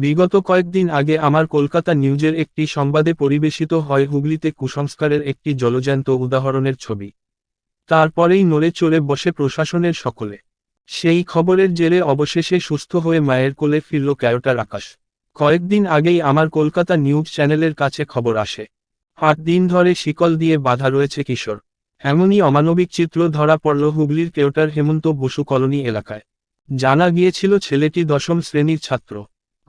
বিগত কয়েকদিন আগে আমার কলকাতা নিউজের একটি সংবাদে পরিবেশিত হয় হুগলিতে কুসংস্কারের একটি জলজ্যান্ত উদাহরণের ছবি। তারপরেই নড়ে চড়ে বসে প্রশাসনের সকলে। সেই খবরের জেরে অবশেষে সুস্থ হয়ে মায়ের কোলে ফিরল ক্যারোটার আকাশ। কয়েকদিন আগেই আমার কলকাতা নিউজ চ্যানেলের কাছে খবর আসে। আট দিন ধরে শিকল দিয়ে বাধা রয়েছে কিশোর। এমনই অমানবিক চিত্র ধরা পড়ল হুগলির কেওটার হেমন্ত বসু কলোনি এলাকায়। জানা গিয়েছিল ছেলেটি দশম শ্রেণির ছাত্র।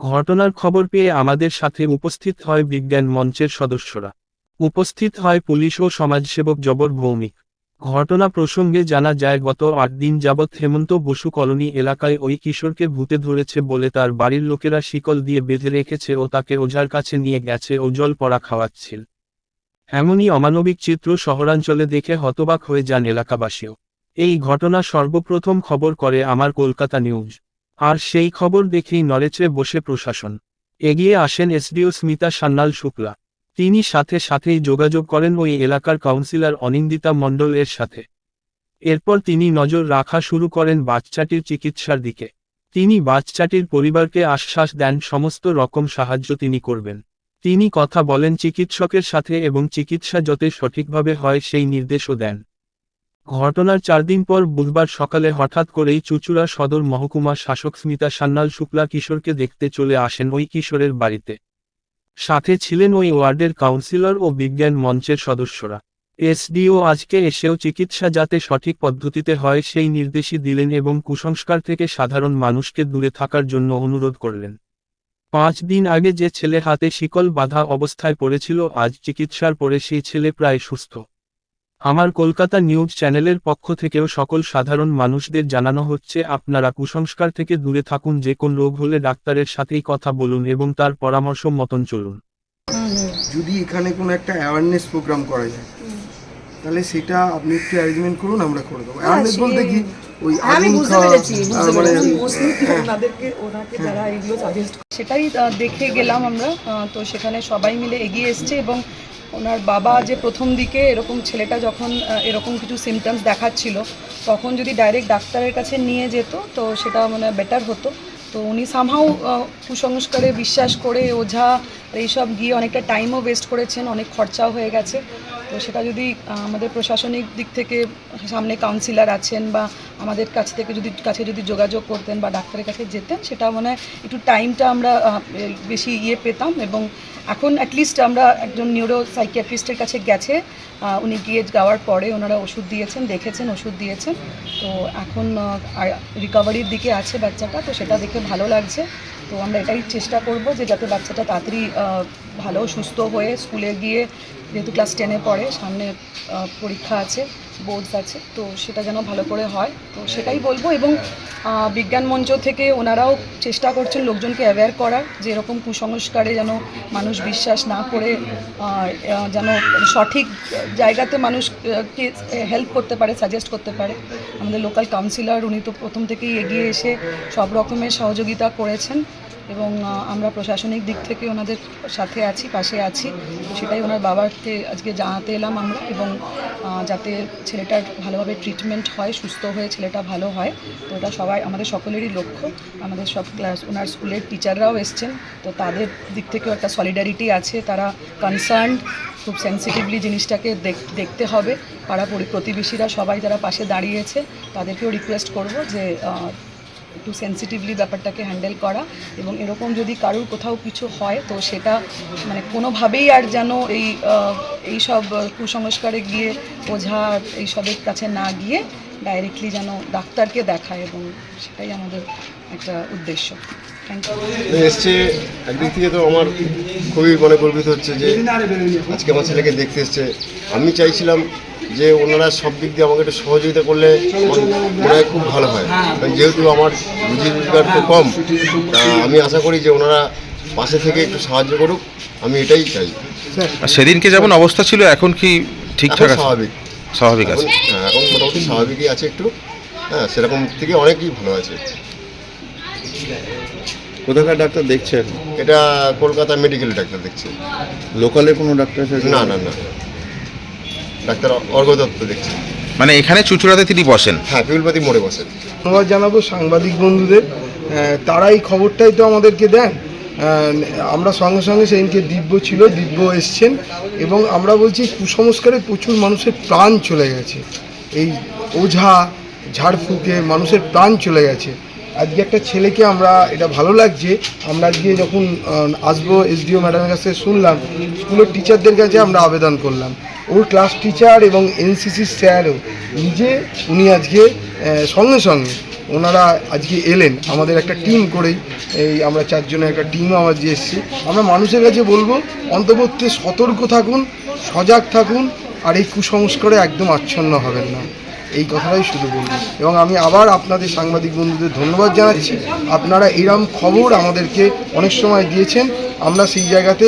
ঘটনার খবর পেয়ে আমাদের সাথে উপস্থিত হয় বিজ্ঞান মঞ্চের সদস্যরা। উপস্থিত হয় পুলিশ ও সমাজসেবক জবর ভৌমিক। ঘটনা প্রসঙ্গে জানা যায়, গত আট দিন যাবৎ হেমন্ত বসু কলোনি এলাকায় ওই কিশোরকে ভূতে ধরেছে বলে তার বাড়ির লোকেরা শিকল দিয়ে বেঁধে রেখেছে ও তাকে ওঝার কাছে নিয়ে গেছে ও জল পড়া খাওয়াচ্ছিল। এমনই অমানবিক চিত্র শহরাঞ্চলে দেখে হতবাক হয়ে যান এলাকাবাসীও। এই ঘটনা সর্বপ্রথম খবর করে আমার কলকাতা নিউজ। আর সেই খবর দেখেই নড়েচে বসে প্রশাসন। এগিয়ে আসেন এসডিও স্মিতা সান্যাল শুক্লা। তিনি সাথে সাথেই যোগাযোগ করেন ওই এলাকার কাউন্সিলর অনিন্দিতা মণ্ডল এর সাথে। এরপর তিনি নজর রাখা শুরু করেন বাচ্চাটির চিকিৎসার দিকে। তিনি বাচ্চাটির পরিবারকে আশ্বাস দেন সমস্ত রকম সাহায্য তিনি করবেন। তিনি কথা বলেন চিকিৎসকের সাথে এবং চিকিৎসা যাতে সঠিকভাবে হয় সেই নির্দেশও দেন। ঘটনার চার দিন পর বুধবার সকালে হঠাৎ করেই চুচুড়া সদর মহকুমা শাসক স্মিতা সান্যাল শুক্লা কিশোরকে দেখতে চলে আসেন ওই কিশোরের বাড়িতে। সাথে ছিলেন ওই ওয়ার্ডের কাউন্সিলর ও বিজ্ঞান মঞ্চের সদস্যরা। এসডিও আজকে এসেও চিকিৎসা যাতে সঠিক পদ্ধতিতে হয় সেই নির্দেশই দিলেন এবং কুসংস্কার থেকে সাধারণ মানুষকে দূরে থাকার জন্য অনুরোধ করলেন। পাঁচ দিন আগে যে ছেলে হাতে শিকল বাধা অবস্থায় পড়েছিল, আজ চিকিৎসার পরে সেই ছেলে প্রায় সুস্থ। আমার কলকাতা নিউজ চ্যানেলের পক্ষ থেকেও সকল সাধারণ মানুষদের জানানো হচ্ছে আপনারা কুসংস্কার থেকে দূরে থাকুন যে কোন রোগ হলে ডাক্তারের সাথেই কথা বলুন এবং তার পরামর্শ মতন চলুন। যদি এখানে কোনো একটা অ্যাওয়ারনেস প্রোগ্রাম করা যায় তাহলে সেটা আপনি একটু অ্যারেঞ্জমেন্ট করুন আমরা করে দেবো। অ্যাওয়ারনেস বলতে কি? ওই হ্যাঁ, আমি বুঝতে পেরেছি বুঝতে মানে পেরেছি। ওনাদেরকে ওনাকে যারা এগুলো সাজেস্ট সেটাই দেখে গেলাম আমরা তো সেখানে সবাই মিলে এগিয়ে এসছে এবং ওনার বাবা যে প্রথম দিকে এরকম ছেলেটা যখন এরকম কিছু সিমটমস দেখাচ্ছিল, তখন যদি ডাইরেক্ট ডাক্তারের কাছে নিয়ে যেত, তো সেটা মানে বেটার হতো। তো উনি সামহাও কুসংস্কারে বিশ্বাস করে, ওঝা, এইসব গিয়ে অনেকটা টাইমও ওয়েস্ট করেছেন, অনেক খরচাও হয়ে গেছে। তো সেটা যদি আমাদের প্রশাসনিক দিক থেকে সামনে কাউন্সিলর আছেন বা আমাদের কাছ থেকে যদি, কাছে যদি যোগাযোগ করতেন বা ডাক্তারের কাছে যেতেন, সেটা মানে একটু টাইমটা আমরা বেশি ইয়ে পেতাম এবং এখন অ্যাটলিস্ট আমরা একজন নিউরো সাইকিয়াট্রিস্টের কাছে গেছে। উনি গিয়ে যাওয়ার পরে ওনারা ওষুধ দিয়েছেন, দেখেছেন, ওষুধ দিয়েছেন। তো এখন রিকভারির দিকে আছে বাচ্চাটা, তো সেটা দেখে ভালো লাগছে। তো আমরা এটাই চেষ্টা করব যে যাতে বাচ্চাটা তাড়াতাড়ি ভালো, সুস্থ হয়ে স্কুলে গিয়ে যেহেতু ক্লাস টেনে পড়ে, সামনে পরীক্ষা আছে বোর্ডস আছে, তো সেটা যেন ভালো করে হয়, তো সেটাই বলব এবং বিজ্ঞান মঞ্চ থেকে ওনারাও চেষ্টা করছেন লোকজনকে অ্যাওয়্যার করার যে এরকম কুসংস্কারে যেন মানুষ বিশ্বাস না করে যেন সঠিক জায়গাতে মানুষকে হেল্প করতে পারে সাজেস্ট করতে পারে। আমাদের লোকাল কাউন্সিলর উনি তো প্রথম থেকেই এগিয়ে এসে সব রকমের সহযোগিতা করেছেন। এবং আমরা প্রশাসনিক দিক থেকে ওনাদের সাথে আছি, পাশে আছি। সেটাই ওনার বাবাকে আজকে জানাতে এলাম আমরা এবং যাতে ছেলেটার ভালোভাবে ট্রিটমেন্ট হয়, সুস্থ হয়ে ছেলেটা ভালো হয়। তো এটা সবাই, আমাদের সকলেরই লক্ষ্য। আমাদের সব ক্লাস, ওনার স্কুলের টিচাররাও এসছেন। তো তাদের দিক থেকেও একটা সলিডারিটি আছে। তারা কনসার্ন খুব সেন্সিটিভলি জিনিসটাকে দেখ- দেখতে হবে। পাড়া পরি- প্রতিবেশীরা সবাই যারা পাশে দাঁড়িয়েছে, তাদেরকেও রিকোয়েস্ট করব যে একটু সেন্সিটিভলি ব্যাপারটাকে হ্যান্ডেল করা এবং এরকম যদি কারুর কোথাও কিছু হয়, তো সেটা মানে কোনোভাবেই আর যেন এই এই সব কুসংস্কারে গিয়ে ওঝা এইসবের কাছে না গিয়ে ডাইরেক্টলি যেন ডাক্তারকে দেখায় এবং সেটাই আমাদের একটা উদ্দেশ্য। এসছে একদিক থেকে তো আমার খুবই মনে গর্বিত হচ্ছে যে আজকে আমার ছেলেকে দেখতে এসছে। আমি চাইছিলাম যে ওনারা সব দিক দিয়ে আমাকে একটু সহযোগিতা করলে মনে হয় খুব ভালো হয়। কারণ যেহেতু আমার রুজি রোজগার তো কম তা আমি আশা করি যে ওনারা পাশে থেকে একটু সাহায্য করুক আমি এটাই চাই। আর সেদিনকে যেমন অবস্থা ছিল এখন কি ঠিকঠাক স্বাভাবিক। স্বাভাবিক আছে। এখন হ্যাঁ, এখন মোটামুটি স্বাভাবিকই আছে একটু। হ্যাঁ সেরকম থেকে অনেকই ভালো আছে। কোথাকার ডাক্তার দেখছেন? এটা কলকাতা মেডিকেল ডাক্তার দেখছে। লোকালে কোনো ডাক্তার আছে? না না না। ডাক্তার অর্ঘ দত্ত দেখছে মানে এখানে চুচুড়াতে তিনি বসেন? হ্যাঁ পিউলপাতি মোড়ে বসেন। ধন্যবাদ জানাব সাংবাদিক বন্ধুদের তারা এই খবরটাই তো আমাদেরকে দেন। আমরা সঙ্গে সঙ্গে সেদিনকে দিব্য ছিল দিব্য এসছেন এবং আমরা বলছি কুসংস্কারে প্রচুর মানুষের প্রাণ চলে গেছে। এই ওঝা ঝাড়ফুঁকে মানুষের প্রাণ চলে গেছে। আজকে একটা ছেলেকে আমরা এটা ভালো লাগছে আমরা আজকে যখন আসব এসডিও ম্যাডামের কাছে শুনলাম স্কুলের টিচারদের কাছে আমরা আবেদন করলাম। ওর ক্লাস টিচার এবং এনসিসির স্যারও নিজে উনি আজকে সঙ্গে সঙ্গে ওনারা আজকে এলেন। আমাদের একটা টিম করেই, এই আমরা চারজনের একটা টিম আমার যে এসেছি। আমরা মানুষের কাছে বলব, অন্তর্বর্তী সতর্ক থাকুন, সজাগ থাকুন, আর এই কুসংস্কারে একদম আচ্ছন্ন হবেন না। এই কথাটাই শুধু বলব। এবং আমি আবার আপনাদের সাংবাদিক বন্ধুদের ধন্যবাদ জানাচ্ছি। আপনারা এরম খবর আমাদেরকে অনেক সময় দিয়েছেন। আমরা সেই জায়গাতে,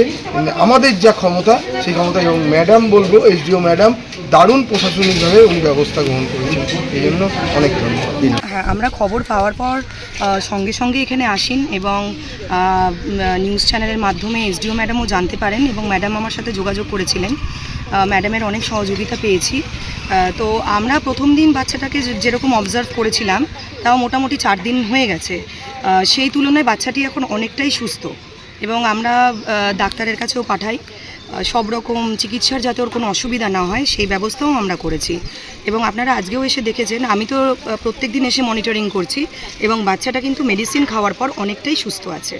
আমাদের যা ক্ষমতা, সেই ক্ষমতা এবং ম্যাডাম বলব, এসডিও ম্যাডাম, দারুণ প্রশাসনিকভাবে উনি ব্যবস্থা গ্রহণ করেছেন। এই জন্য অনেক ধন্যবাদ। হ্যাঁ আমরা খবর পাওয়ার পর সঙ্গে সঙ্গে এখানে আসেন এবং নিউজ চ্যানেলের মাধ্যমে এসডিও ম্যাডামও জানতে পারেন এবং ম্যাডাম আমার সাথে যোগাযোগ করেছিলেন। ম্যাডামের অনেক সহযোগিতা পেয়েছি। তো আমরা প্রথম দিন বাচ্চাটাকে যেরকম অবজার্ভ করেছিলাম, তাও মোটামুটি চার দিন হয়ে গেছে। সেই তুলনায় বাচ্চাটি এখন অনেকটাই সুস্থ এবং আমরা ডাক্তারের কাছেও পাঠাই। সব রকম চিকিৎসার যাতে ওর কোনো অসুবিধা না হয়, সেই ব্যবস্থাও আমরা করেছি। এবং আপনারা আজকেও এসে দেখেছেন, আমি তো প্রত্যেক দিন এসে মনিটরিং করছি এবং বাচ্চাটা কিন্তু মেডিসিন খাওয়ার পর অনেকটাই সুস্থ আছে।